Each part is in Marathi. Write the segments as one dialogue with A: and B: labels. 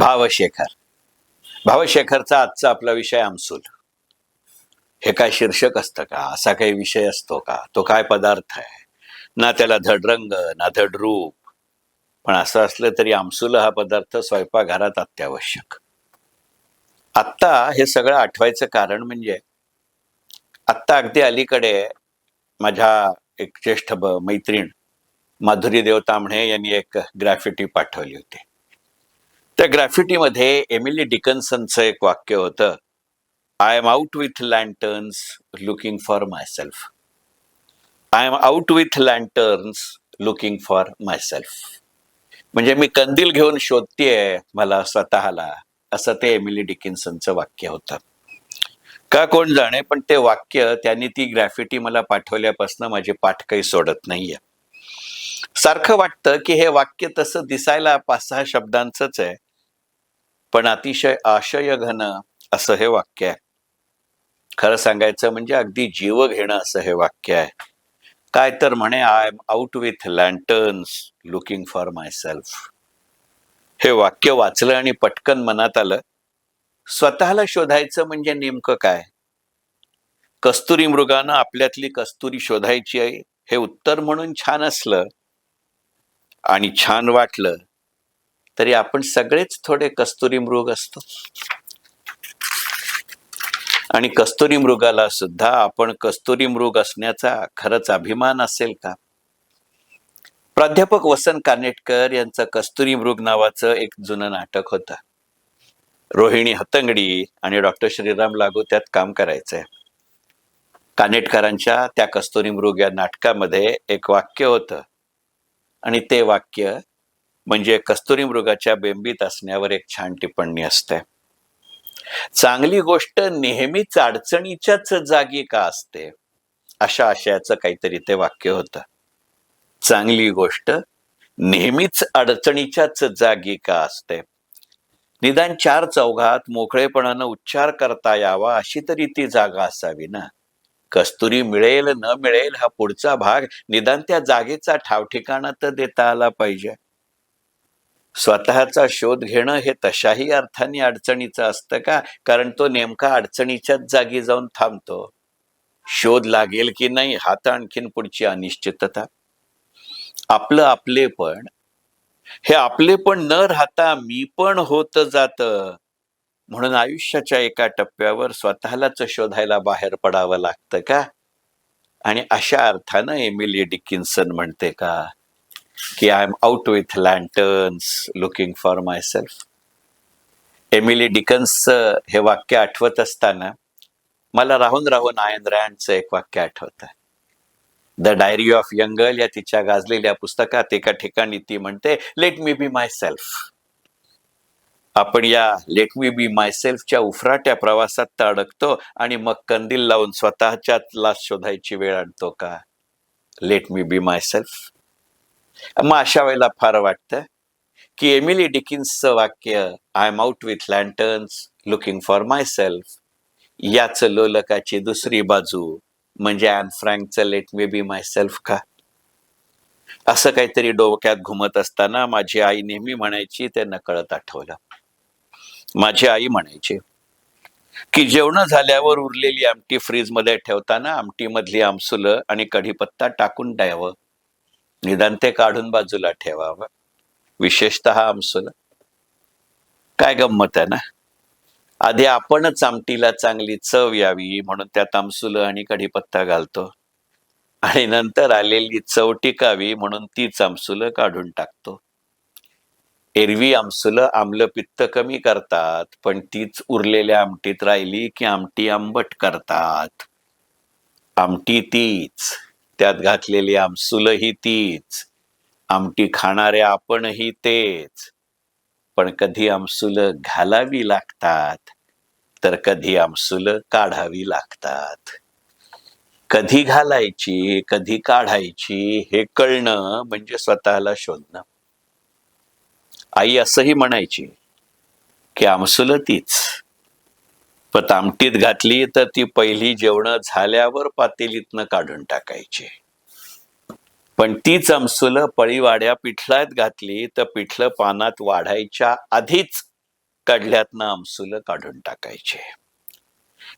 A: भावशेखर. भावशेखरचा आजचा आपला विषय आमसूल. हे काय शीर्षक असतं का? असा काही विषय असतो का? तो काय पदार्थ आहे? ना त्याला धड रंग ना धड रूप. पण असं असलं तरी आमसूल हा पदार्थ स्वयंपाकघरात अत्यावश्यक. आत्ता हे सगळं आठवायचं कारण म्हणजे आत्ता अगदी अलीकडे माझ्या एक ज्येष्ठ ब- मैत्रीण माधुरी देव तांबणे यांनी एक ग्रॅफिटी पाठवली होती. त्या ग्रॅफिटीमध्ये एमिली डिकन्सनचं एक वाक्य होतं I am out with lanterns looking for my self I am out with lanterns looking for my self म्हणजे मी कंदील घेऊन शोधतेय मला स्वतःला असं ते एमिली डिकिन्सनचं वाक्य होतं. का कोण जाणे पण ते वाक्य त्यांनी ती ग्रॅफिटी मला पाठवल्यापासून माझी पाठ काही सोडत नाहीये. सारखं वाटतं की हे वाक्य तसं दिसायला पाच सहा शब्दांचंच आहे पण अतिशय आशयघन असं हे वाक्य आहे. खरं सांगायचं म्हणजे अगदी जीव घेणं असं हे वाक्य आहे. काय तर म्हणे I am out with lanterns looking for my self हे वाक्य वाचलं आणि पटकन मनात आलं. स्वतःला शोधायचं म्हणजे नेमकं काय? कस्तुरी मृगानं आपल्यातली कस्तुरी शोधायची आहे हे उत्तर म्हणून छान असलं आणि छान वाटलं तरी आपण सगळेच थोडे कस्तुरी मृग असतो. आणि कस्तुरी मृगाला सुद्धा आपण कस्तुरी मृग असण्याचा खरंच अभिमान असेल का? प्राध्यापक वसंत कानेटकर यांचं कस्तुरी मृग नावाचं एक जुनं नाटक होतं. रोहिणी हतंगडी आणि डॉक्टर श्रीराम लागू त्यात काम करायचंय. कानेटकरांच्या त्या कस्तुरी मृग या नाटकामध्ये एक वाक्य होतं. आणि ते वाक्य म्हणजे कस्तुरी मृगाच्या बेंबीत असण्यावर एक छान टिप्पणी असते. चांगली गोष्ट नेहमीच अडचणीच्याच जागी का असते? अशा आशयाचं काहीतरी ते वाक्य होतं. चांगली गोष्ट नेहमीच अडचणीच्याच जागी का असते? निदान चार चौघात मोकळेपणानं उच्चार करता यावा अशी तरी ती जागा असावी ना? कस्तुरी मिळेल न मिळेल हा पुढचा भाग निदान त्या जागेचा ठावठिकाणा तर देता आला पाहिजे. स्वतःचा शोध घेणं हे तशाही अर्थाने अडचणीचं असतं का? कारण तो नेमका अडचणीच्याच जागी जाऊन थांबतो. शोध लागेल की नाही हा तर आणखीन पुढची अनिश्चितता. आपलं आपले पण. हे आपले पण न राहता मी पण होत जात. म्हणून आयुष्याच्या एका टप्प्यावर स्वतःलाच शोधायला बाहेर पडावं लागतं का? आणि अशा अर्थानं एमिली डिकिन्सन म्हणते का? की I am out with lanterns looking for my self Emily डिकन्सचं हे वाक्य आठवत असताना मला राहून राहून आयन रँडचं एक वाक्य आठवत. आहे द डायरी ऑफ यंगल या तिच्या गाजलेल्या पुस्तकात एका ठिकाणी ती म्हणते let me be my self आपण या लेट मी बी माय सेल्फच्या उफराट्या प्रवासात तर अडकतो आणि मग कंदील लावून स्वतःच्या लाच शोधायची वेळ आणतो का? Let me be my self मग अशा वेळेला फार वाटतं की एमिली डिकिन्सचं वाक्य I am out with lanterns looking for myself याच लोलकाची दुसरी बाजू म्हणजे अॅन फ्रँकचं let me be myself का? असं काहीतरी डोक्यात घुमत असताना माझी आई नेहमी म्हणायची ते नकळत आठवलं. माझी आई म्हणायची की जेवण झाल्यावर उरलेली आमटी फ्रीजमध्ये ठेवताना आमटीमधली आमसुलं आणि कढीपत्ता टाकून द्यावं. निदान ते काढून बाजूला ठेवावं. विशेषतः आमसुल काय गंमत आहे ना? आधी आपणच आमटीला चांगली चव यावी म्हणून त्यात आमसुलं आणि कढीपत्ता घालतो. आणि नंतर आलेली चव टिकावी म्हणून तीच आमसुलं काढून टाकतो. एरवी आमसुलं आम्ल पित्त कमी करतात पण तीच उरलेल्या आमटीत राहिली की आमटी आंबट करतात. आमटी तीच. त्यात घातलेली आमसुलं ही तीच आमटी खाणारे आपणही तेच. पण कधी आमसुलं घालावी लागतात तर कधी आमसुलं काढावी लागतात. कधी घालायची कधी काढायची हे कळणं म्हणजे स्वतःला शोधणं. आई असंही म्हणायची की आमसुलं तीच. पण आमटीत घातली तर ती पहिली जेवण झाल्यावर पातेलीतनं काढून टाकायची. पण तीच चमसुलं पळीवाड्या पिठलात घातली तर पिठलं पानात वाढायच्या आधीच कडल्यातनं आमसुलं काढून टाकायचे.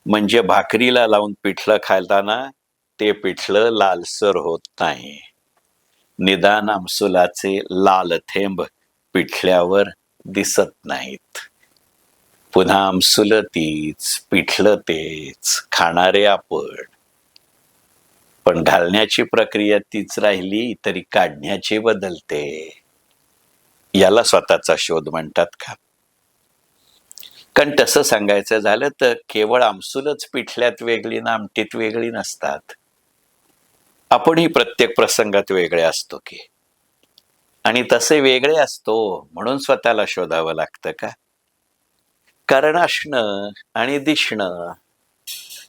A: म्हणजे भाकरीला लावून पिठलं खाताना ते पिठलं लालसर होत नाही. निदान आमसुलाचे लाल थेंब पिठल्यावर दिसत नाहीत. पुन्हा आमसुलं तीच पिठलं तेच खाणारे आपण पण घालण्याची प्रक्रिया तीच राहिली तरी काढण्याची बदलते. याला स्वतःचा शोध म्हणतात का? कारण तसं सांगायचं झालं तर केवळ आमसूलच पिठल्यात वेगळी ना आमटीत वेगळी नसतात. आपणही प्रत्येक प्रसंगात वेगळे असतो की. आणि तसे वेगळे असतो म्हणून स्वतःला शोधावं लागतं का? कारण असणं आणि दिसणं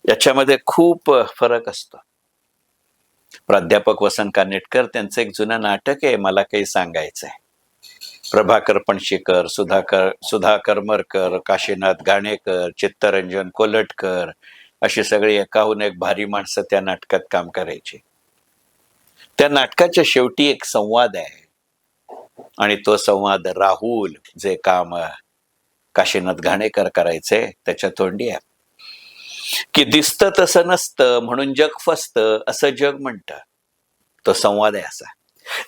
A: याच्यामध्ये खूप फरक असतो. प्राध्यापक वसंत कानेटकर त्यांचं एक जुनं नाटक आहे मला काही सांगायचंय. प्रभाकर पणशीकर सुधाकर सुधाकर मरकर काशीनाथ घाणेकर चित्तरंजन कोलटकर अशी सगळी एकाहून एक भारी माणसं त्या नाटकात काम करायची. त्या नाटकाच्या शेवटी एक संवाद आहे. आणि तो संवाद राहुल जे काम काशीनाथ घाणेकर करायचे त्याच्या तोंडी आहे. की दिसतं तसं नसतं म्हणून जग फसतं असं जग म्हणतं. तो संवाद आहे असा.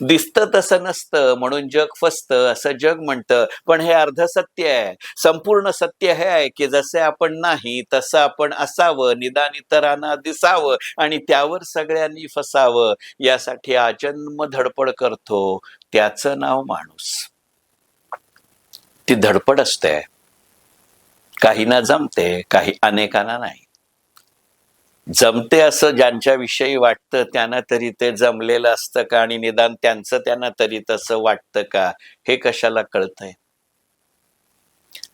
A: दिसतं तसं नसतं म्हणून जग फसतं असं जग म्हणतं. पण हे अर्ध सत्य आहे. संपूर्ण सत्य हे आहे की जसे आपण नाही तसं आपण असावं निदान इतरांना दिसावं आणि त्यावर सगळ्यांनी फसावं. यासाठी आजन्म धडपड करतो त्याचं नाव माणूस. ती धडपड असते. काहींना जमते काही अनेकांना नाही. जमते असं ज्यांच्या विषयी वाटतं त्यांना तरी ते जमलेलं असतं का आणि निदान त्यांचं त्यांना तरी तसं वाटतं का हे कशाला कळतंय?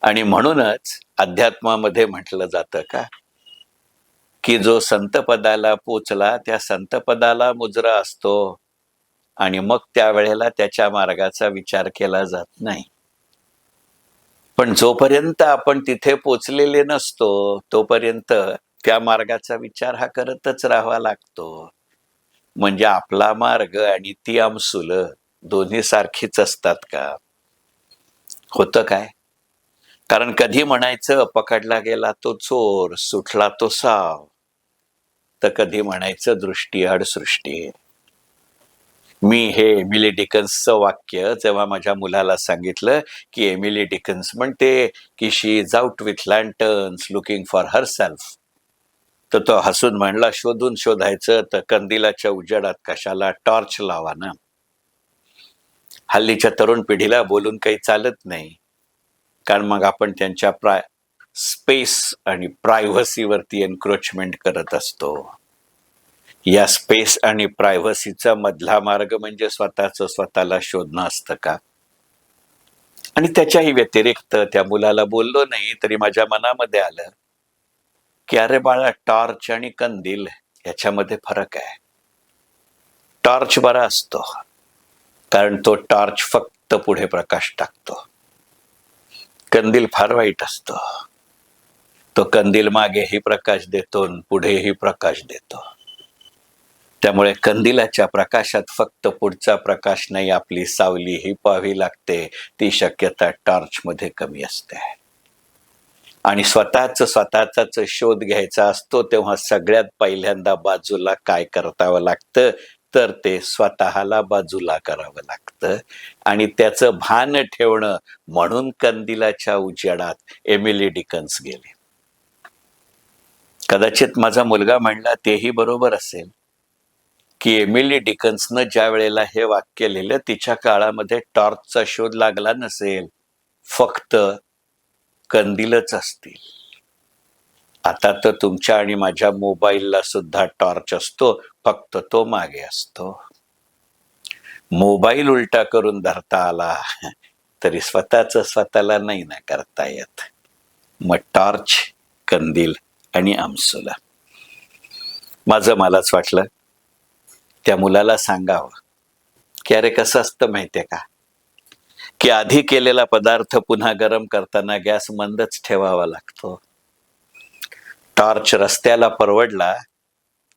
A: आणि म्हणूनच अध्यात्मामध्ये म्हटलं जातं का की जो संतपदाला पोचला त्या संतपदाला मुजरा असतो आणि मग त्यावेळेला त्याच्या मार्गाचा विचार केला जात नाही. पण जोपर्यंत आपण तिथे पोचलेले नसतो तोपर्यंत त्या मार्गाचा विचार हा करतच राहावा लागतो. म्हणजे आपला मार्ग आणि ती आमसुल दोन्ही सारखीच असतात का? होतं काय? कारण कधी म्हणायचं पकडला गेला तो चोर सुटला तो साव. तर कधी म्हणायचं दृष्टी आड सृष्टी. मी हे एमिली डिकन्सचं वाक्य जेव्हा माझ्या मुलाला सांगितलं की एमिली डिकन्स म्हणते की she is out with lanterns looking for her self तर तो हसून म्हणला शोधून शोधायचं तर कंदिलाच्या उजेडात कशाला टॉर्च लावा ना? हल्लीच्या तरुण पिढीला बोलून काही चालत नाही. कारण मग आपण त्यांच्या प्राय स्पेस आणि प्रायव्हसीवरती एन्क्रोचमेंट करत असतो. या स्पेस आणि प्रायव्हसीचा मधला मार्ग म्हणजे स्वतःच स्वतःला शोधणं असतं का? आणि त्याच्याही व्यतिरिक्त त्या मुलाला बोललो नाही तरी माझ्या मनामध्ये आलं की अरे बाळा टॉर्च आणि कंदील याच्यामध्ये फरक आहे. टॉर्च बरा असतो कारण तो टॉर्च फक्त पुढे प्रकाश टाकतो. कंदील फार वाईट असतो. तो कंदील मागेही प्रकाश देतो आणि पुढेही प्रकाश देतो. त्यामुळे कंदिलाच्या प्रकाशात फक्त पुढचा प्रकाश नाही आपली सावली ही पाहावी लागते. ती शक्यता टॉर्च मध्ये कमी असते. आणि स्वतःच स्वतःचाच शोध घ्यायचा असतो तेव्हा सगळ्यात पहिल्यांदा बाजूला काय करतावं लागतं? तर ते स्वतःला बाजूला करावं लागतं. आणि त्याचं भान ठेवणं म्हणून कंदिलाच्या उजेडात एमिली डिकन्स गेले. कदाचित माझा मुलगा म्हणला तेही बरोबर असेल. की एमिली डिकन्सनं ज्या वेळेला हे वाक्य लिहिलं तिच्या काळामध्ये टॉर्चचा शोध लागला नसेल फक्त कंदीलच असतील. आता तर तुमच्या आणि माझ्या मोबाईलला सुद्धा टॉर्च असतो फक्त तो मागे असतो. मोबाईल उलटा करून धरता आला तरी स्वतःच स्वतःला नाही ना करता येत. मग टॉर्च कंदील आणि आमसुला. माझं मलाच वाटलं. त्या मुलाला सांगावं. की अरे कसं असतं माहितीये का? की आधी केलेला पदार्थ पुन्हा गरम करताना गॅस मंदच ठेवावा लागतो. टॉर्च रस्त्याला परवडला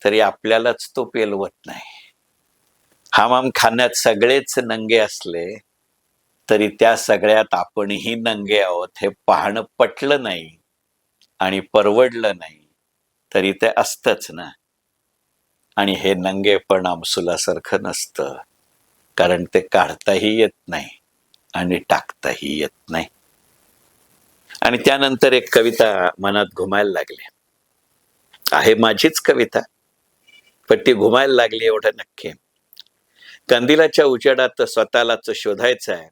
A: तरी आपल्यालाच तो पेलवत नाही. हमाम खाण्यात सगळेच नंगे असले तरी त्या सगळ्यात आपणही नंगे आहोत हे पाहणं पटलं नाही आणि परवडलं नाही तरी ते असतच ना. आणि हे नंगेपण आमसुलासारखं नसतं. कारण ते काढताही येत नाही आणि टाकताही येत नाही. आणि त्यानंतर एक कविता मनात घुमायला लागली. आहे माझीच कविता पण ती घुमायला लागली एवढं नक्की. कंदिलाच्या उजेडात स्वतःलाच शोधायचं आहे.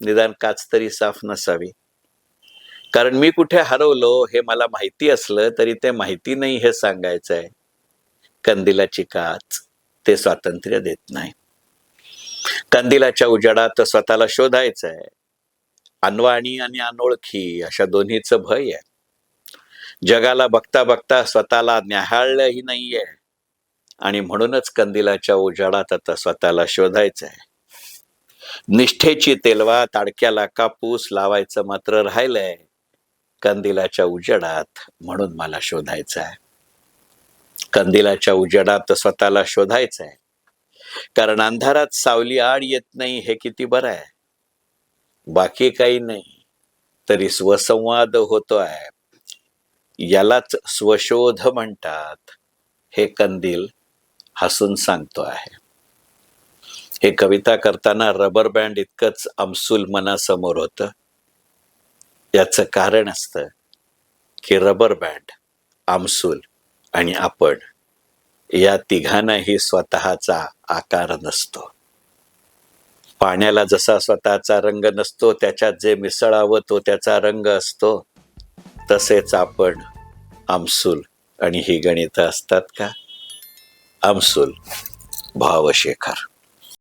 A: निदान काच तरी साफ नसावी. कारण मी कुठे हरवलो हे मला माहिती असलं तरी ते माहिती नाही हे सांगायचं आहे. कंदिलाची काच ते स्वातंत्र्य देत नाही. कंदिलाच्या उजाडात स्वतःला शोधायचं आहे अनवाणी आणि अनोळखी अशा दोन्हीचं भय आहे. जगाला बघता बघता स्वतःला न्याहाळलंही नाहीये. आणि म्हणूनच कंदिलाच्या उजाडात आता स्वतःला शोधायचं आहे निष्ठेची तेलवा ताडक्याला कापूस लावायचं मात्र राहिलंय. कंदिलाच्या उजेडात म्हणून मला शोधायचं आहे कंदिलाच्या उजेडात स्वतःला शोधायचं आहे कारण अंधारात सावली आड येत नाही हे किती बरं आहे. बाकी काही नाही तरी स्वसंवाद होतो आहे यालाच स्वशोध म्हणतात. हे कंदील हसून सांगतो आहे. हे कविता करताना रबर बँड इतकंच आमसूल मनासमोर होतं. याचं कारण असतं की रबर बँड आमसूल आणि आपण या तिघांनाही स्वतःचा आकार नसतो. पाण्याला जसा स्वतःचा रंग नसतो त्याच्यात जे मिसळावं तो त्याचा रंग असतो तसेच आपण आमसूल आणि ही गणितं असतात का? आमसूल भावशेखर.